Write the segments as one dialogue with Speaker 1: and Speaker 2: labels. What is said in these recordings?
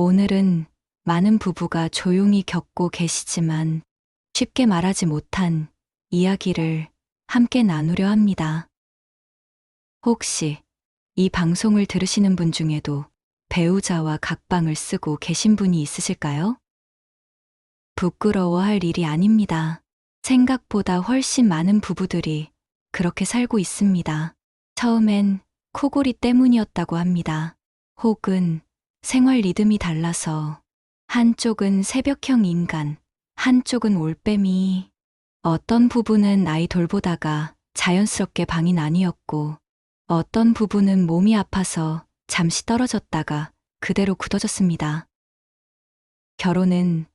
Speaker 1: 오늘은 많은 부부가 조용히 겪고 계시지만 쉽게 말하지 못한 이야기를 함께 나누려 합니다. 혹시 이 방송을 들으시는 분 중에도 배우자와 각방을 쓰고 계신 분이 있으실까요? 부끄러워할 일이 아닙니다. 생각보다 훨씬 많은 부부들이 그렇게 살고 있습니다. 처음엔 코골이 때문이었다고 합니다. 혹은 생활 리듬이 달라서 한쪽은 새벽형 인간, 한쪽은 올빼미. 어떤 부부는 아이 돌보다가 자연스럽게 방이 나뉘었고, 어떤 부부는 몸이 아파서 잠시 떨어졌다가 그대로 굳어졌습니다. 결혼은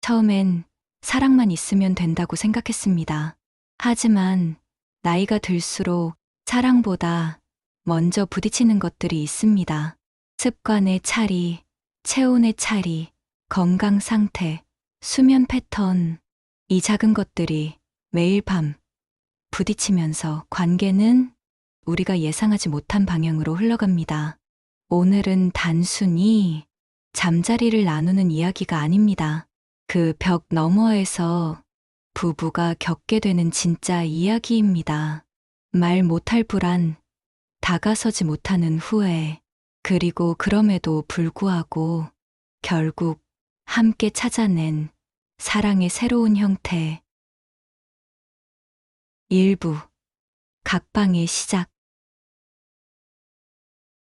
Speaker 1: 처음엔 사랑만 있으면 된다고 생각했습니다. 하지만 나이가 들수록 사랑보다 먼저 부딪히는 것들이 있습니다. 습관의 차리, 체온의 차리, 건강 상태, 수면 패턴, 이 작은 것들이 매일 밤 부딪히면서 관계는 우리가 예상하지 못한 방향으로 흘러갑니다. 오늘은 단순히 잠자리를 나누는 이야기가 아닙니다. 그 벽 너머에서 부부가 겪게 되는 진짜 이야기입니다. 말 못할 불안, 다가서지 못하는 후회, 그리고 그럼에도 불구하고 결국 함께 찾아낸 사랑의 새로운 형태. 일부 각방의 시작.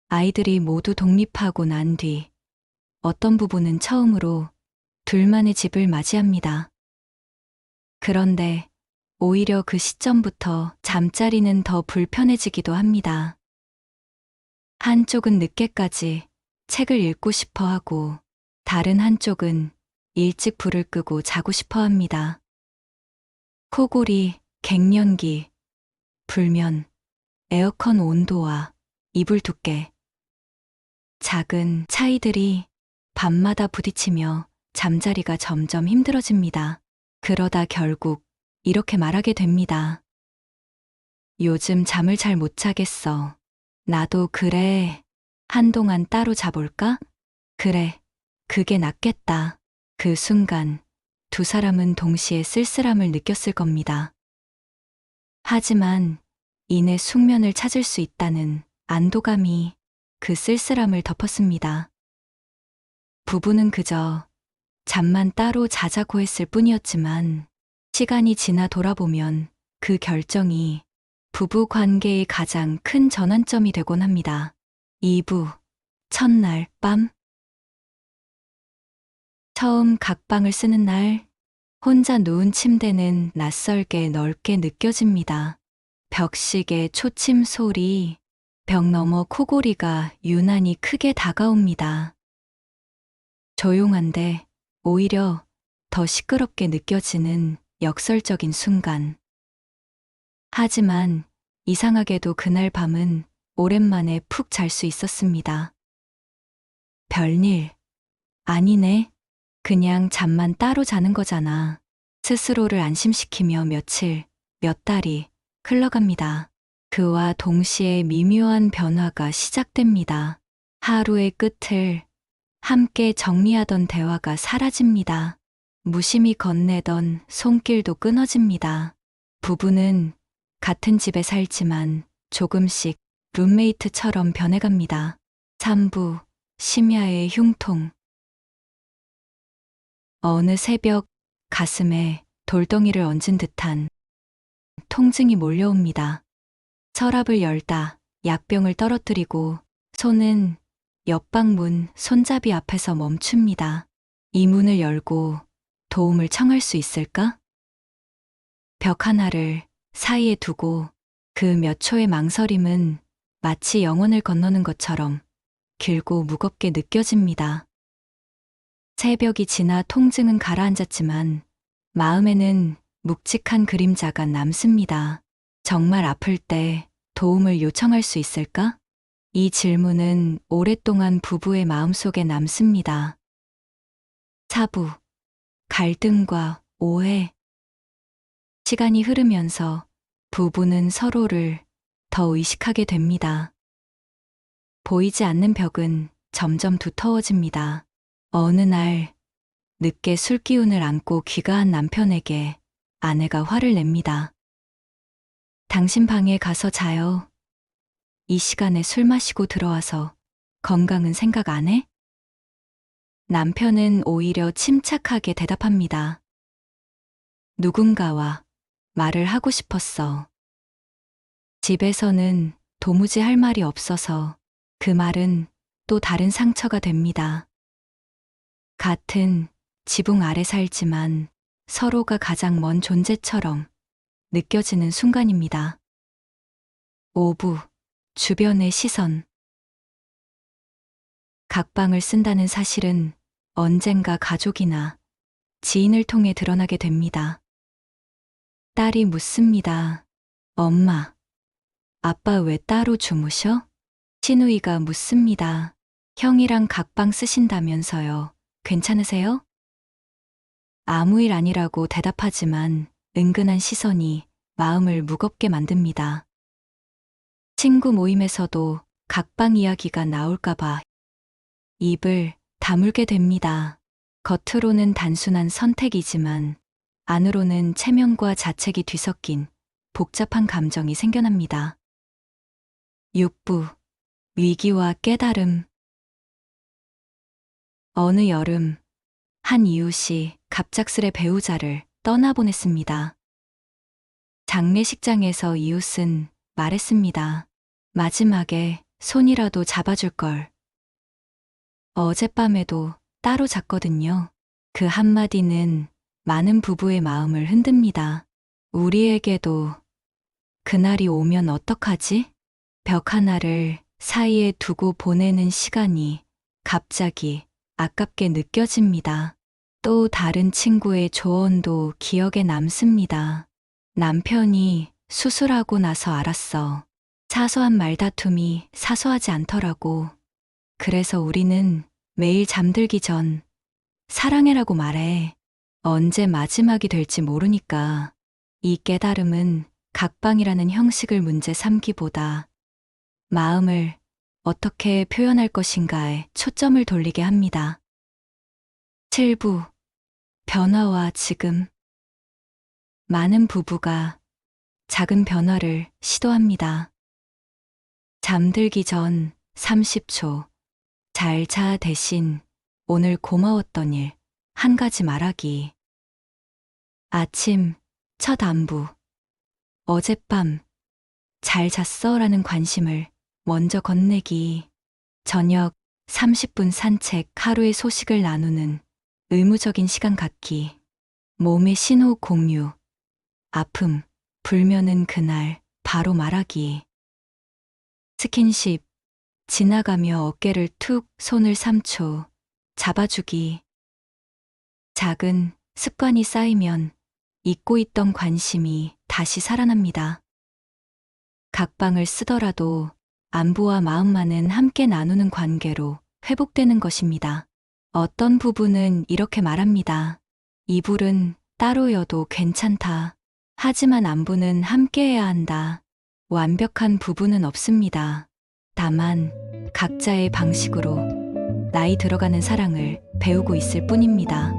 Speaker 1: 아이들이 모두 독립하고 난 뒤 어떤 부부는 처음으로 둘만의 집을 맞이합니다. 그런데 오히려 그 시점부터 잠자리는 더 불편해지기도 합니다. 한쪽은 늦게까지 책을 읽고 싶어 하고 다른 한쪽은 일찍 불을 끄고 자고 싶어 합니다. 코골이, 갱년기, 불면, 에어컨 온도와 이불 두께, 작은 차이들이 밤마다 부딪히며 잠자리가 점점 힘들어집니다. 그러다 결국 이렇게 말하게 됩니다. 요즘 잠을 잘 못 자겠어. 나도 그래. 한동안 따로 자볼까? 그래. 그게 낫겠다. 그 순간 두 사람은 동시에 쓸쓸함을 느꼈을 겁니다. 하지만 이내 숙면을 찾을 수 있다는 안도감이 그 쓸쓸함을 덮었습니다. 부부는 그저 잠만 따로 자자고 했을 뿐이었지만 시간이 지나 돌아보면 그 결정이 부부 관계의 가장 큰 전환점이 되곤 합니다. 2부 첫날 밤 처음 각방을 쓰는 날 혼자 누운 침대는 낯설게 넓게 느껴집니다. 벽식의 초침 소리, 벽 너머 코골이가 유난히 크게 다가옵니다. 조용한데 오히려 더 시끄럽게 느껴지는 역설적인 순간. 하지만 이상하게도 그날 밤은 오랜만에 푹 잘 수 있었습니다. 별일. 아니네. 그냥 잠만 따로 자는 거잖아. 스스로를 안심시키며 며칠, 몇 달이 흘러갑니다. 그와 동시에 미묘한 변화가 시작됩니다. 하루의 끝을 함께 정리하던 대화가 사라집니다. 무심히 건네던 손길도 끊어집니다. 부부는 같은 집에 살지만 조금씩 룸메이트처럼 변해갑니다. 3부 심야의 흉통 어느 새벽 가슴에 돌덩이를 얹은 듯한 통증이 몰려옵니다. 서랍을 열다 약병을 떨어뜨리고 손은 옆방 문 손잡이 앞에서 멈춥니다. 이 문을 열고 도움을 청할 수 있을까? 벽 하나를 사이에 두고 그 몇 초의 망설임은 마치 영혼을 건너는 것처럼 길고 무겁게 느껴집니다. 새벽이 지나 통증은 가라앉았지만 마음에는 묵직한 그림자가 남습니다. 정말 아플 때 도움을 요청할 수 있을까? 이 질문은 오랫동안 부부의 마음속에 남습니다. 차부, 갈등과 오해. 시간이 흐르면서 부부는 서로를 더 의식하게 됩니다. 보이지 않는 벽은 점점 두터워집니다. 어느 날 늦게 술 기운을 안고 귀가한 남편에게 아내가 화를 냅니다. 당신 방에 가서 자요. 이 시간에 술 마시고 들어와서 건강은 생각 안 해? 남편은 오히려 침착하게 대답합니다. 누군가와 말을 하고 싶었어. 집에서는 도무지 할 말이 없어서 그 말은 또 다른 상처가 됩니다. 같은 지붕 아래 살지만 서로가 가장 먼 존재처럼 느껴지는 순간입니다. 오부, 주변의 시선. 각방을 쓴다는 사실은 언젠가 가족이나 지인을 통해 드러나게 됩니다. 딸이 묻습니다. 엄마, 아빠 왜 따로 주무셔? 신우이가 묻습니다. 형이랑 각방 쓰신다면서요. 괜찮으세요? 아무 일 아니라고 대답하지만 은근한 시선이 마음을 무겁게 만듭니다. 친구 모임에서도 각방 이야기가 나올까봐 입을 다물게 됩니다. 겉으로는 단순한 선택이지만 안으로는 체면과 자책이 뒤섞인 복잡한 감정이 생겨납니다. 6부 위기와 깨달음 어느 여름 한 이웃이 갑작스레 배우자를 떠나보냈습니다. 장례식장에서 이웃은 말했습니다. 마지막에 손이라도 잡아줄 걸. 어젯밤에도 따로 잤거든요. 그 한마디는 많은 부부의 마음을 흔듭니다. 우리에게도 그날이 오면 어떡하지? 벽 하나를 사이에 두고 보내는 시간이 갑자기 아깝게 느껴집니다. 또 다른 친구의 조언도 기억에 남습니다. 남편이 수술하고 나서 알았어. 사소한 말다툼이 사소하지 않더라고. 그래서 우리는 매일 잠들기 전 사랑해라고 말해. 언제 마지막이 될지 모르니까. 이 깨달음은 각방이라는 형식을 문제 삼기보다 마음을 어떻게 표현할 것인가에 초점을 돌리게 합니다. 7부 변화와 지금 많은 부부가 작은 변화를 시도합니다. 잠들기 전 30초 잘 자 대신 오늘 고마웠던 일 한 가지 말하기. 아침 첫 안부 어젯밤 잘 잤어? 라는 관심을 먼저 건네기. 저녁 30분 산책 하루의 소식을 나누는 의무적인 시간 갖기. 몸의 신호 공유. 아픔, 불면은 그날 바로 말하기. 스킨십. 지나가며 어깨를 툭 손을 3초 잡아주기. 작은 습관이 쌓이면 잊고 있던 관심이 다시 살아납니다. 각방을 쓰더라도 안부와 마음만은 함께 나누는 관계로 회복되는 것입니다. 어떤 부부는 이렇게 말합니다. 이불은 따로여도 괜찮다. 하지만 안부는 함께해야 한다. 완벽한 부부는 없습니다. 다만 각자의 방식으로 나이 들어가는 사랑을 배우고 있을 뿐입니다.